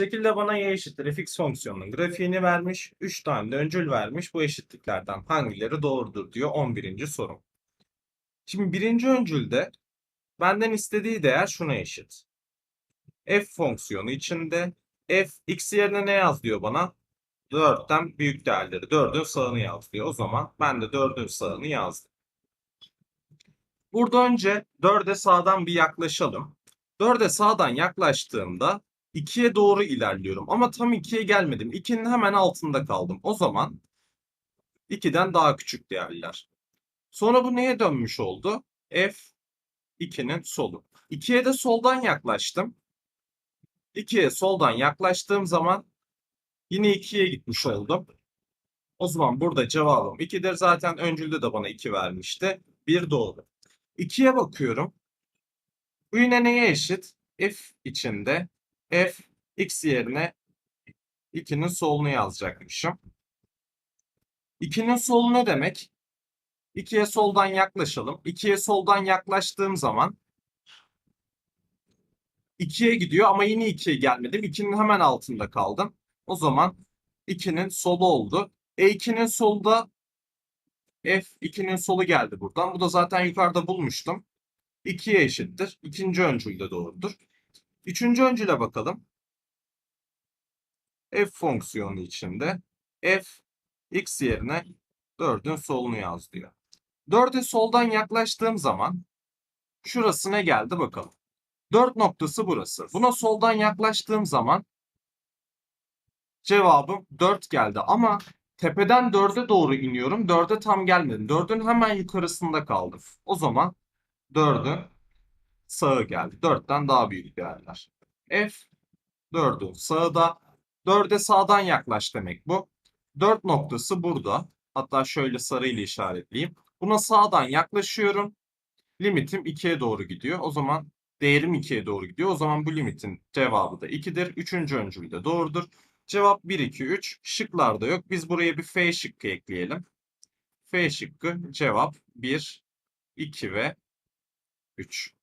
Şekilde bana y eşittir fx fonksiyonunun grafiğini vermiş. 3 tane de öncül vermiş. Bu eşitliklerden hangileri doğrudur diyor 11. sorum. Şimdi birinci öncülde benden istediği değer şuna eşit. f fonksiyonu içinde f x yerine ne yaz diyor bana? 4'ten büyük değerleri 4'ün sağını yaz diyor. O zaman ben de 4'ün sağını yazdım. Burada önce 4'e sağdan bir yaklaşalım. 4'e sağdan yaklaştığımda 2'ye doğru ilerliyorum. Ama tam 2'ye gelmedim. 2'nin hemen altında kaldım. O zaman 2'den daha küçük değerler. Sonra bu neye dönmüş oldu? F 2'nin solu. 2'ye de soldan yaklaştım. 2'ye soldan yaklaştığım zaman yine 2'ye gitmiş oldum. O zaman burada cevabım 2'dir. Zaten öncülde de bana 2 vermişti. 1 doğru. 2'ye bakıyorum. Bu yine neye eşit? F içinde f x yerine 2'nin solunu yazacakmışım. 2'nin solu ne demek? 2'ye soldan yaklaşalım. 2'ye soldan yaklaştığım zaman 2'ye gidiyor ama yine 2'ye gelmedim. 2'nin hemen altında kaldım. O zaman 2'nin solu oldu. E 2'nin solda f 2'nin solu geldi buradan. Bu da zaten yukarıda bulmuştum. 2'ye eşittir. İkinci öncül de doğrudur. Üçüncü öncüle bakalım. f fonksiyonu içinde f x yerine 4'ün solunu yaz diyor. 4'e soldan yaklaştığım zaman şurası ne geldi bakalım. 4 noktası burası. Buna soldan yaklaştığım zaman cevabım 4 geldi ama tepeden 4'e doğru iniyorum. 4'e tam gelmedim. 4'ün hemen yukarısında kaldım. O zaman 4'ün sağı geldi. 4'ten daha büyük değerler. F 4'ün sağı da 4'e sağdan yaklaş demek bu. 4 noktası burada. Hatta şöyle sarıyla işaretleyeyim. Buna sağdan yaklaşıyorum. Limitim 2'ye doğru gidiyor. O zaman değerim 2'ye doğru gidiyor. O zaman bu limitin cevabı da 2'dir. Üçüncü öncül de doğrudur. Cevap 1, 2, 3. Şıklarda yok. Biz buraya bir F şıkkı ekleyelim. F şıkkı cevap 1, 2 ve 3.